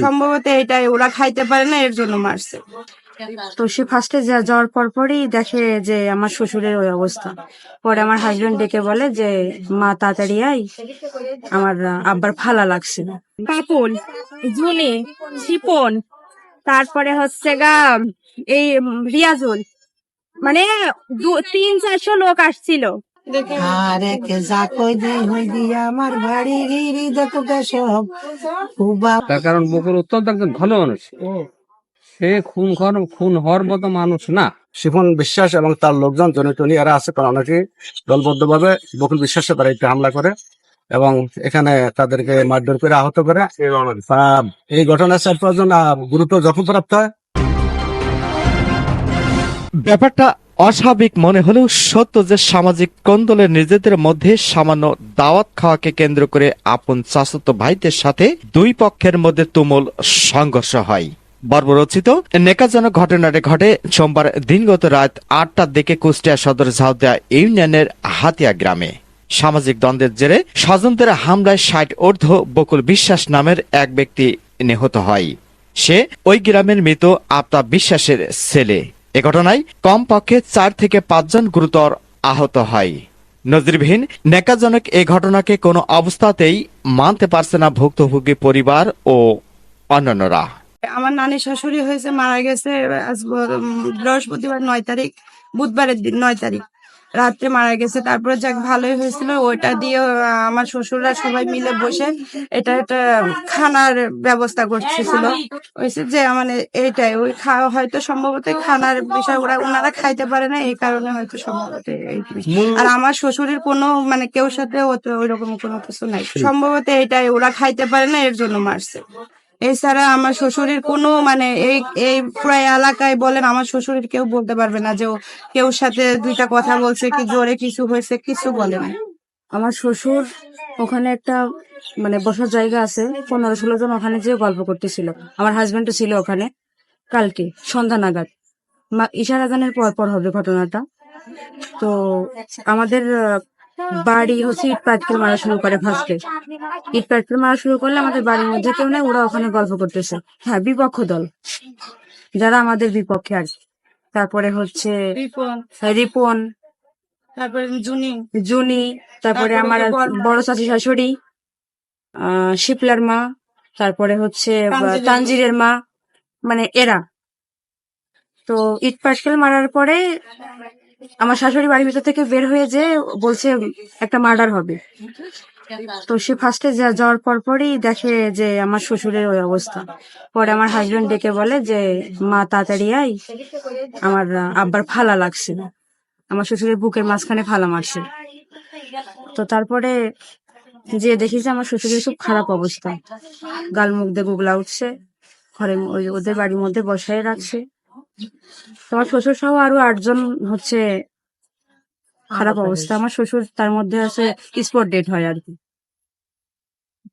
সম্ভবত এটাই ওরা খাইতে পারে না এর জন্য মারছে। তো সে ফার্স্টে যাওয়ার পর পরই দেখে যে আমার শ্বশুরের ওই অবস্থা। পরে আমার হাজবেন্ড ডেকে বলে যে মা তাড়াতাড়ি আই আমার আব্বার ফালা লাগছে পাপুল জুনি শিপন তারপরে হচ্ছে গা এই রিয়াজুল। মানে দু- তিন চারশো লোক আসছিল। তার কারণ বকুল অত্যন্ত একজন ভালো মানুষ। সে খুন খুন হওয়ার মতো মানুষ না। শিফন বিশ্বাস এবং তার লোকজন জনিটনি এরা আছে কারণ অনেকে দলবদ্ধভাবে বকুল বিশ্বাসের বাড়িতে হামলা করে এবং এখানে তাদেরকে মারধর করে আহত করে। এই ঘটনায় চার পাঁচজন আহ, গুরুতর জখমপ্রাপ্ত হয়। ব্যাপারটা অস্বাভাবিক মনে হলেও সত্য যে সামাজিক কন্দলের নিজেদের মধ্যে সামান্য দাওয়াত খাওয়াকে কেন্দ্র করে আপন চাচাতো ভাইদের সাথে দুই পক্ষের মধ্যে তুমুল সংঘর্ষ হয়। বর্বরচিত নেকাজনক ঘটনাটি ঘটে সোমবার দিনগত রাত আটটার দিকে কুষ্টিয়া সদর ঝাউদিয়া ইউনিয়নের হাতিয়া গ্রামে। সামাজিক দ্বন্দ্বের জেরে স্বজনদের হামলায় ষাট ঊর্ধ্ব বকুল বিশ্বাস নামের এক ব্যক্তি নিহত হয়। সে ওই গ্রামের মৃত আপতা বিশ্বাসের ছেলে। এ ঘটনায় কমপক্ষে চার থেকে পাঁচজন গুরুতর আহত হয়। নজিরবিহীন নেকাজনক এ ঘটনাকে কোনো অবস্থাতেই মানতে পারছে না ভুক্তভোগী পরিবার ও অন্যান্যরা। আমার নানি শাশুড়ি হয়েছে, মারা গেছে বৃহস্পতিবার নয় তারিখ, বুধবারের দিন নয় তারিখ। রাত্রে মারা গেছে। তারপরে যাক ভালোই হয়েছিল। ওইটা দিয়ে আমার শ্বশুররা সবাই মিলে বসে এটা একটা খানার ব্যবস্থা করতেছিল। হয়েছে যে মানে এইটাই ওই খাওয়া হয়তো সম্ভবত খানার বিষয় ওরা ওনারা খাইতে পারে না এই কারণে হয়তো সম্ভবত এই আর আমার শ্বশুরের কোনো মানে কেউ সাথে ওই রকম কোনো কিছু নাই। সম্ভবত এটাই ওরা খাইতে পারে না এর জন্য মারছে। এছাড়া আমার শ্বশুরের কোনো মানে এই এই প্রায় এলাকায় বলেন আমার শ্বশুরের কেউ বলতে পারবে না যে কেউ সাথে দুইটা কথা বলছে কি জোরে কিছু হয়েছে কিছু বলে না আমার শ্বশুর ওখানে একটা মানে বসার জায়গা আছে, পনেরো ষোলো জন ওখানে যেয়ে গল্প করতেছিল। আমার হাজবেন্ডও ছিল ওখানে কালকে, সন্ধ্যা নাগাদ। ইশারা গানের পর পর হবে ঘটনাটা। তো আমাদের বাড়ি হচ্ছে ইট পাটকেল মারা শুরু করে ফার্স্টে। ইট পাটকেল মারা শুরু করলে আমাদের বাড়ির মধ্যে কেউ নেই ওরা ওখানে গল্প করতেছে। হ্যাঁ বিপক্ষ দল। যারা আমাদের বিপক্ষে আর। তারপরে হচ্ছে রিপন। তারপরে জুনি। জুনি তারপরে আমার বড় চাচি শাশুড়ি। আহ, শিপলার মা তারপরে হচ্ছে তানজিরের মা। মানে এরা। তো ইট পাটকেল মারার পরে আমার শাশুড়ি বাড়ির ভিতর থেকে বের হয়ে যে বলছে, একটা মার্ডার হবে। তো সে ফার্স্টে যাওয়ার পর পরই দেখে যে আমার শ্বশুরের ওই অবস্থা। পরে আমার হাজবেন্ড ডেকে বলে যে, মা, তাড়াতাড়ি আই আমার আব্বার ফালা লাগছে। আমার শ্বশুরের বুকের মাঝখানে ফালা মারছে। তো তারপরে যে দেখি যে আমার শ্বশুরের খুব খারাপ অবস্থা। গাল মুখ দিয়ে গুগলা উঠছে। ঘরে ওদের বাড়ির মধ্যে বসায় রাখছে। তোমার শ্বশুর সহ আরও আটজন হচ্ছে খারাপ অবস্থা আমার শ্বশুর তার মধ্যে আছে স্পট ডেট হয় আর কি।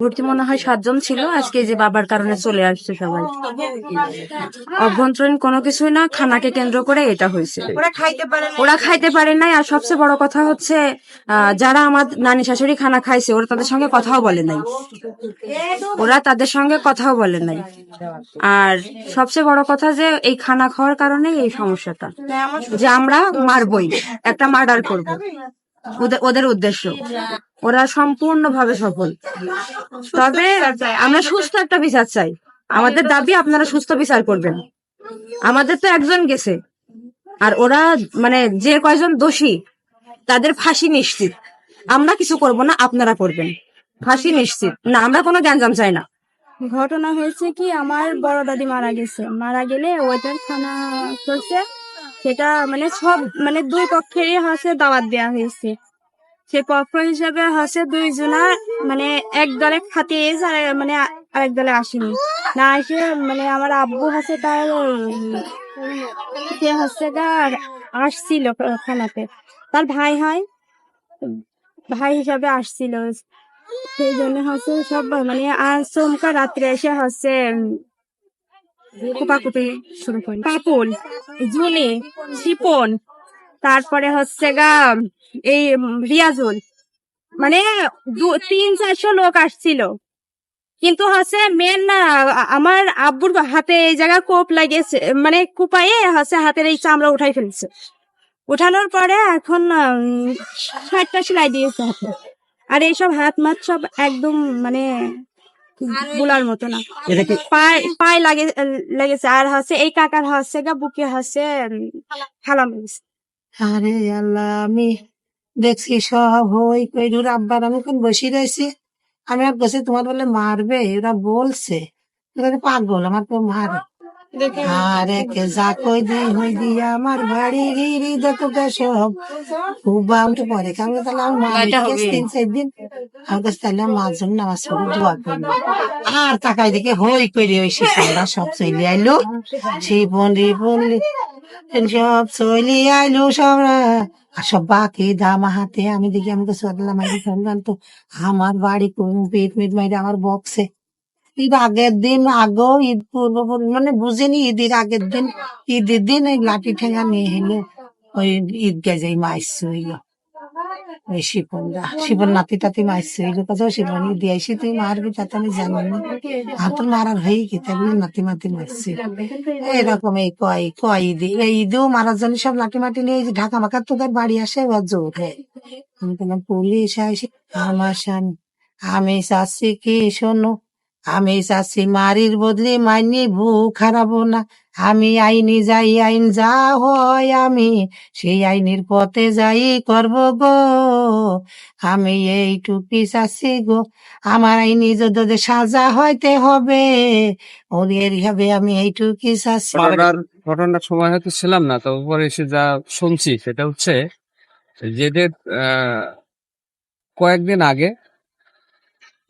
ভর্তি মনে হয় সাতজন ছিল আজকে যে বাবার কারণে চলে আসছে সবাই। অভ্যন্তরীণ কোনো কিছুই না খানাকে কেন্দ্র করে এটা হয়েছে। ওরা খাইতে পারে নাই। আর সবচেয়ে বড় কথা হচ্ছে যারা আমার নানি শাশুড়ি খানা খাইছে ওরা তাদের সঙ্গে কথাও বলে নাই। ওরা তাদের সঙ্গে কথাও বলে নাই। আর সবচেয়ে বড় কথা যে এই খানা খাওয়ার কারণে এই সমস্যাটা। যে আমরা মারবই একটা মার্ডার করব। ওদের- উদ্দেশ্য। ওরা সম্পূর্ণভাবে সফল। তবে আমরা সুস্থ একটা বিচার চাই। আমাদের দাবি, আপনারা সুস্থ বিচার করবেন। আমাদের তো একজন গেছে। আর ওরা মানে যে কয়জন দোষী, তাদের ফাঁসি নিশ্চিত। আমরা কিছু করব না, আপনারা করবেন। ফাঁসি নিশ্চিত। না, আমরা কোনো গ্যাঞ্জাম চাই না। ঘটনা হয়েছে কি, আমার বড় দাদি মারা গেছে। মারা গেলে ওইটার খানা করছে সেটা মানে সব মানে দুই পক্ষেরই হচ্ছে দাওয়াত দেওয়া হয়েছে। সে পক্ষ হিসাবে হচ্ছে দুইজনা মানে এক দলে খাতে মানে আরেক দলে আসেনি। না এসে মানে আমার আব্বু হচ্ছে তার, সে হচ্ছে তার আসছিল খানাতে। তার ভাই হয়, ভাই হিসাবে আসছিল। সেই জন্য হচ্ছে সব মানে আর চমকা রাত্রে এসে হচ্ছে কুপাকুপি শুরু করি পাপুল জুনি শিপন তারপরে হচ্ছে গা এই রিয়াজুল। মানে তিন চারশো লোক আসছিল। কিন্তু হচ্ছে মেন না আমার আব্বুর হাতে এই জায়গায় কোপ লাগেছে মানে কুপায়ে হচ্ছে হাতের এই চামড়া উঠাই ফেলছে। উঠানোর পরে এখন ষাটটা সেলাই দিয়েছে আর এইসব হাত মাত সব একদম মানে বুলার মতো না। পায়ে পায়ে লাগে লেগেছে। আর হচ্ছে এই কাকার হচ্ছে গা বুকে হচ্ছে খেলা। মেরেছে আরে আল্লাহ আমি দেখছি সব হই কইরুর আব্বার আমি কোন বসি রয়েছি। আমি আর বসে তোমার বলে মারবে ওরা বলছে। পাগল আমার তো মারে। আরে কে যা কই দি হই দিয়া আমার বাড়ি গিরি দেখো কে সব। খুব পরে তাহলে তিন চার দিন আমার কাছে তাহলে মার জন্য নামাজ পড়ে দোয়া আর তাকাই দেখে হই কইরে ওই শিশুরা সব চলে আইলো। শিপন রিপন সব চলে আইলো সব আর সব বাকি দামা হাতে আমি দেখি আমি তো সরলাম আমি তো আমার বাড়ি পেট মেট মাইরে আমার বক্সে। ঈদ আগের দিন, আগেও ঈদ পূর্ব মানে বুঝিনি ঈদের আগের দিন, ঈদের দিন ওই লাঠি ঠেঙ্গা নিয়ে এলো ওই ঈদ গেজাই মাইস হইল ওই শিপনরা শিপন নাতি টাতি মাইস হইল কথা শিপন ঈদ আইসি, তুই মারবি তা তো আমি জানি না। আর মারার হয়ে কি, তাই নাতি মাতি মারছে এরকম এই কয় কয় ঈদে, এই ঈদেও মারার জন্য সব লাঠি মাটি নিয়ে এই ঢাকা মাকার তোদের বাড়ি আসে, ওর জোর হয়। পুলিশ আসে আমার স্বামী, আমি চাচ্ছি কি শোনো? আমি চাচ্ছি মারির বদলে মাইনি ভুক হারাবো না। আমি আইনি যাই, আইন যা হয় আমি সেই আইনের পথে যাই করব গো। আমি এইটুকি চাচ্ছি গো, আমার আইনি যদি সাজা হইতে হবে। ওদের হবে আমি এইটুকি চাচ্ছি ঘটনার সময় হয়তো ছিলাম না তো উপরে এসে যা শুনছি সেটা হচ্ছে যেদের কয়েকদিন আগে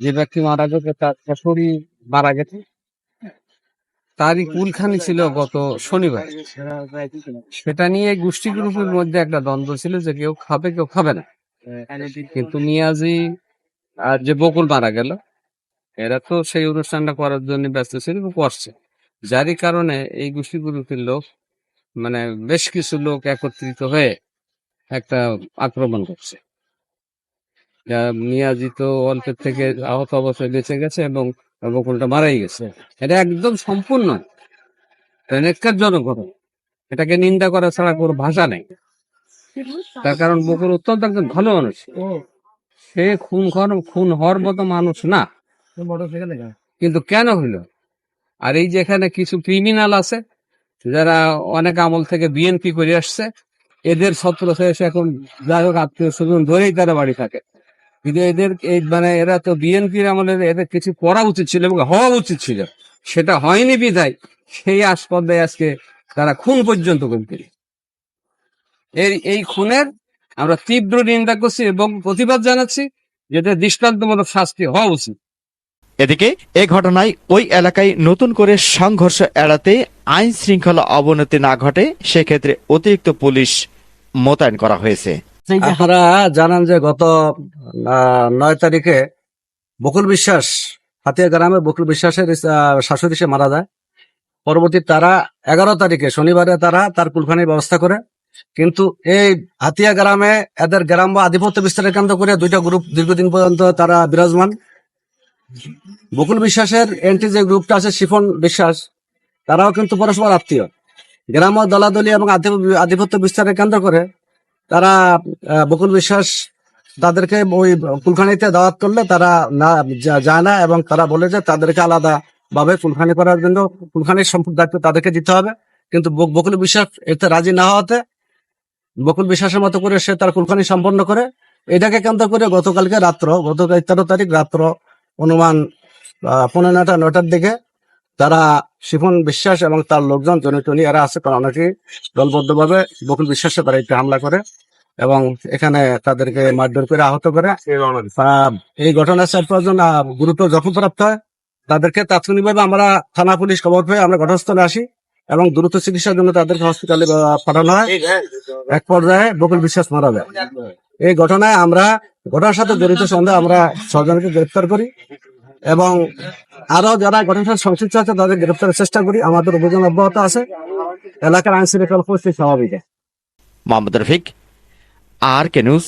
যে ব্যক্তি মারা গেছে, তার শাশুড়ি মারা গেছে। তারই কুলখানি ছিল গত শনিবার। সেটা নিয়ে গোষ্ঠী গ্রুপের মধ্যে একটা দ্বন্দ্ব ছিল যে কেউ খাবে কেউ খাবে না। কিন্তু মিয়াজি আর যে বকুল মারা গেল, এরা তো সেই অনুষ্ঠানটা করার জন্য ব্যস্ত ছিল করছে। যারই কারণে এই গোষ্ঠী গ্রুপের লোক মানে বেশ কিছু লোক একত্রিত হয়ে একটা আক্রমণ করছে। মিয়াজি অল্পের থেকে আহত অবস্থায় বেঁচে গেছে এবং বকুলটা মারাই গেছে। এটা একদম সম্পূর্ণ নেককারজনক ঘটনা এটাকে নিন্দা করা ছাড়া কোনো ভাষা নেই। তার কারণ বকুল অত্যন্ত একজন ভালো মানুষ। সে খুন কর খুন হওয়ার মতো মানুষ না। কিন্তু কেন হইল আর এই যেখানে কিছু ক্রিমিনাল আছে, যারা অনেক আমল থেকে বিএনপি করে আসছে, এদের ছত্র এখন যাই হোক আত্মীয় স্বজন ধরেই তারা বাড়ি থাকে। কিন্তু এদের এই মানে এরা তো বিএনপির আমলের এদের কিছু করা উচিত ছিল এবং হওয়া উচিত ছিল। সেটা হয়নি বিধায়, সেই আসপদে আজকে তারা খুন পর্যন্ত করতে এই এই খুনের আমরা তীব্র নিন্দা করছি এবং প্রতিবাদ জানাচ্ছি যেটা দৃষ্টান্তমূলক শাস্তি হওয়া উচিত। এদিকে এ ঘটনায় ওই এলাকায় নতুন করে সংঘর্ষ এড়াতে আইন শৃঙ্খলা অবনতি না ঘটে, সেক্ষেত্রে অতিরিক্ত পুলিশ মোতায়েন করা হয়েছে। আপনারা জানান যে গত নয় তারিখে বকুল বিশ্বাস, হাতিয়া গ্রামে বকুল বিশ্বাসের শাশুড়ি সে মারা যায়। পরবর্তী তারা এগারো তারিখে, শনিবারে তারা তার কুলখানির ব্যবস্থা করে। কিন্তু এই হাতিয়া গ্রামে এদের গ্রাম বা আধিপত্য বিস্তারের কেন্দ্র করে দুইটা গ্রুপ দীর্ঘদিন পর্যন্ত তারা বিরাজমান। বকুল বিশ্বাসের এন্টি যে গ্রুপটা আছে, শিফন বিশ্বাস, তারাও কিন্তু পরস্পর আত্মীয়। গ্রাম দলাদলি এবং আধিপ- আধিপত্য বিস্তারের কেন্দ্র করে তারা বকুল বিশ্বাস তাদেরকে ওই কুলখানিতে দাওয়াত করলে তারা না যায় না এবং তারা বলে যে তাদেরকে আলাদা ভাবে কুলখানি করার জন্য কুলখানির সম্পূর্ণ দায়িত্ব তাদেরকে দিতে হবে। কিন্তু বক- বকুল বিশ্বাস এতে রাজি না হওয়াতে বকুল বিশ্বাসের মতো করে সে তার কুলখানি সম্পন্ন করে। এটাকে কেন্দ্র করে গতকালকে রাত্র গতকাল তেরো তারিখ রাত্র অনুমান পনেরো নটা নটার দিকে তারা শিফন বিশ্বাস এবং তার লোকজন জনিটনি এরা আছে, কারণ অনেকে দলবদ্ধভাবে বকুল বিশ্বাসে তারা হামলা করে। এবং এখানে তাদেরকে মারধর করে আহত করে। এই ঘটনার চার পাঁচজন গুরুতর জখমপ্রাপ্ত হয়। তাদেরকে তাৎক্ষণিকভাবে আমরা থানা পুলিশ খবর পেয়ে আমরা ঘটনাস্থলে আসি এবং দ্রুত চিকিৎসার জন্য তাদেরকে হসপিটালে পাঠানো হয়। এক পর্যায়ে বকুল বিশ্বাস মারা যায়। এই ঘটনায় আমরা, ঘটনার সাথে জড়িত সন্দেহ আমরা ছজনকে গ্রেপ্তার করি এবং আরও যারা ঘটনার সাথে সংশ্লিষ্ট আছে তাদের গ্রেপ্তারের চেষ্টা করি। আমাদের অভিযান অব্যাহত আছে। এলাকার আইন শৃঙ্খলা পরিস্থিতি স্বাভাবিক। মোহাম্মদ রফিক আর কেনুস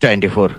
টোয়েন্টি ফোর।